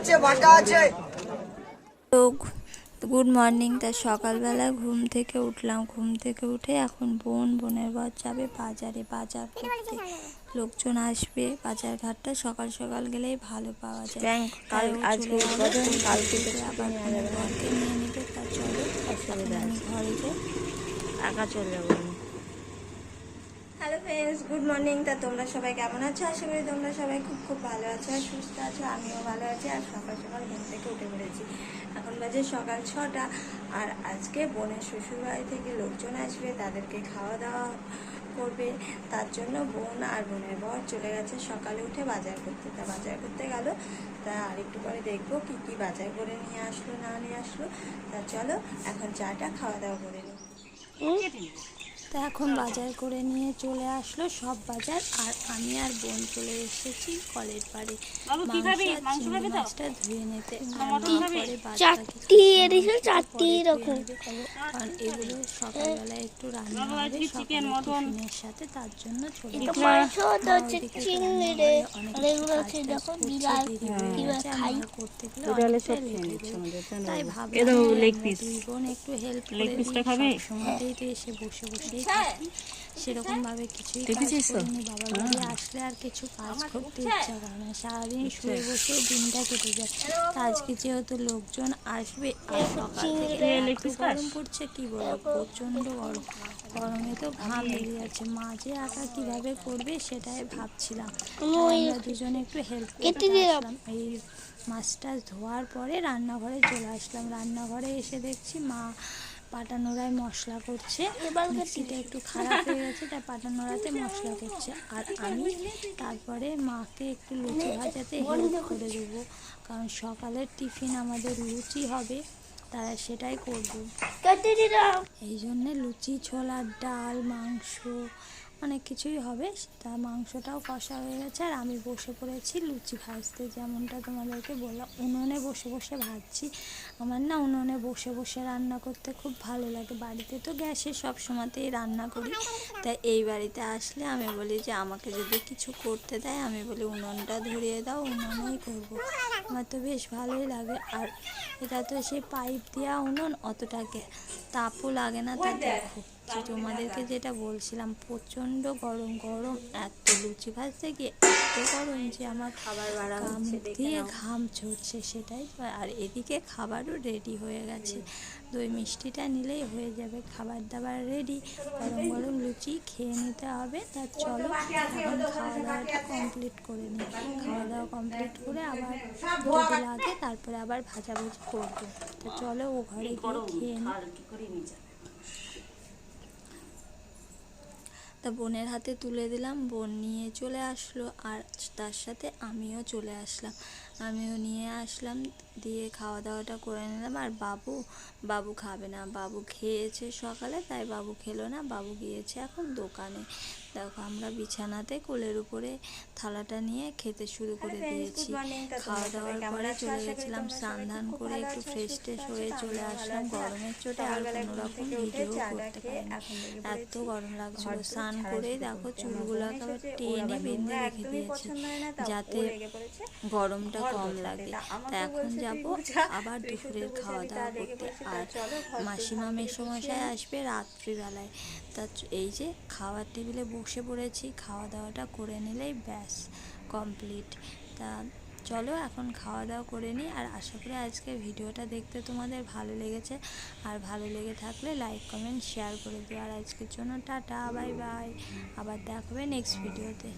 আছে বাটা আছে। তো গুড মর্নিং তা সকালবেলা ঘুম থেকে উঠলাম। ঘুম থেকে উঠে এখন বোন বোনের বর যাবে বাজারে। বাজার করতে লোকজন আসবে। বাজার ঘাটটা সকাল সকাল গেলেই ভালো পাওয়া যায়। তাই আজকে আবার বোনের বরকে নিয়ে নিবে তা চলো। আমি ঘরে যাই। একা চলে যাব। হ্যালো ফ্রেন্ডস গুড মর্নিং তা তোমরা সবাই কেমন আছো? আশা করি তোমরা সবাই খুব খুব ভালো আছো আর সুস্থ আছো, আমিও ভালো আছি আর সকাল সকাল ঘুম থেকে উঠে পড়েছি। এখন বাজে সকাল ছটা আর আজকে বোনের শ্বশুরবাড়ি থেকে লোকজন আসবে, তাদেরকে খাওয়া দাওয়া করবে। তার জন্য বোন আর বোনের বর চলে গেছে সকালে উঠে বাজার করতে। তা বাজার করতে গেল, তা আর একটু পরে দেখব কি কি বাজার করে নিয়ে আসলো, না নিয়ে আসলো। তা চলো, এখন চাটা খাওয়া দাওয়া করে নিই। তা এখন বাজার করে নিয়ে চলে আসলো সব বাজার আর আমি আর বোন চলে এসেছি কলের পাড়ে মাছটা ধুয়ে নিতে চারটি এদিকে চারটি এরকম। কারণ এগুলো সকালবেলা একটু রান্না হবে সকালের সাথে তার জন্য। জানো? তাই ভাবলাম। দুই বোন একটু হেল্প করে? সময়তেই তো এসে বসে বসেই থাকি সেরকম ভাবে কিছুই কাজ করিনি বাবার বাড়ি আসলে আর কিছু কাজ করতে ইচ্ছা করে না। সারাদিন শুয়ে বসে দিনটা কেটে যায়। তা আজকে যেহেতু লোকজন আসবে আর সকাল থেকে এত গরম পড়ছে কি বলব? প্রচণ্ড গরম। গরমে তো ঘাম বেরিয়ে যাচ্ছে। মা যে আঁকা কীভাবে করবে সেটাই ভাবছিলাম। আমরা দুজনে একটু হেল্প করতে এই মাছটা ধোয়ার পরে রান্নাঘরে চলে আসলাম। রান্নাঘরে এসে দেখছি মা পাটানোড়ায় মশলা করছে। এবার মিক্সিটা একটু খারাপ হয়ে গেছে তাই পাটানোড়াতে মশলা করছে। আর আমি তারপরে মাকে একটু লুচি ভাজাতে হেল্প করে দেবো কারণ সকালের টিফিন আমাদের লুচি হবে তারা সেটাই করব। এই জন্যে লুচি ছোলার ডাল মাংস অনেক কিছুই হবে। তা মাংসটাও কষা হয়ে গেছে। আর আমি বসে পড়েছি লুচি ভাজতে। যেমনটা তোমাদেরকে বললাম উনুনে বসে বসে ভাজছি। আমার না উনুনে বসে বসে রান্না করতে খুব ভালো লাগে। বাড়িতে তো গ্যাসে সব সময়তেই রান্না করি। তাই এই বাড়িতে আসলে আমি বলি যে আমাকে যদি কিছু করতে দেয় আমি বলি উনুনটা ধরিয়ে দাও উনুনেই করব। আমার তো বেশ ভালোই লাগে। আর এটা তো সেই পাইপ দেওয়া উনুন অতটাকে তাপও লাগে না তা দেখো। যে তোমাদেরকে যেটা বলছিলাম প্রচণ্ড গরম গরম এত লুচি ভাজতে গিয়ে এত গরম যে আমার খাবার বাড়া দিয়ে ঘাম ঝরছে সেটাই আর এদিকে খাবারও রেডি হয়ে গেছে। দই মিষ্টিটা নিলেই হয়ে যাবে খাবার দাবার রেডি গরম গরম লুচি খেয়ে নিতে হবে। তা চলো এখন খাওয়া দাওয়াটা কমপ্লিট করে নিই খাওয়া দাওয়া কমপ্লিট করে আবার যদি লাগে তারপরে আবার ভাজাভুজি করব। তো চলো ও ঘরে গিয়ে খেয়ে নিই তা বোনের হাতে তুলে দিলাম, বোন নিয়ে চলে আসলো আর তার সাথে আমিও চলে আসলাম। আমিও নিয়ে আসলাম, দিয়ে খাওয়া দাওয়াটা করে নিলাম। আর বাবু বাবু খাবে না। বাবু খেয়েছে সকালে, তাই বাবু খেলো না। বাবু গিয়েছে এখন দোকানে। দেখো আমরা বিছানাতে কোলের উপরে থালাটা নিয়ে খেতে শুরু করে দিয়েছি। খাওয়া দাওয়ার পরে চলে গেছিলাম স্নান ধান করে একটু ফ্রেশ ট্রেশ হয়ে চলে আসলাম। গরমের চোটে আর কোনো রকম ভিডিও করতে পারিনি। এত গরম লাগছিল। স্নান করে দেখো চুলগুলোকে একেবারে টেনে বেঁধে রেখে দিয়েছি। যাতে গরমটা কম লাগে। তা এখন যাব আবার দুপুরের খাওয়া দাওয়া করতে। আর মাসিমা মেসমশাই আসবে রাত্রিবেলায়। তা এই যে খাওয়ার টেবিলে বসে পড়েছি খাওয়া দাওয়াটা করে নিলেই ব্যাস কমপ্লিট তা চলো এখন খাওয়া দাওয়া করে নিই আর আশা করি আজকে ভিডিওটা দেখতে তোমাদের ভালো লেগেছে। আর ভালো লেগে থাকলে লাইক কমেন্ট শেয়ার করে দিও। আর আজকের জন্য টাটা বাই বাই আবার দেখাবে নেক্সট ভিডিওতে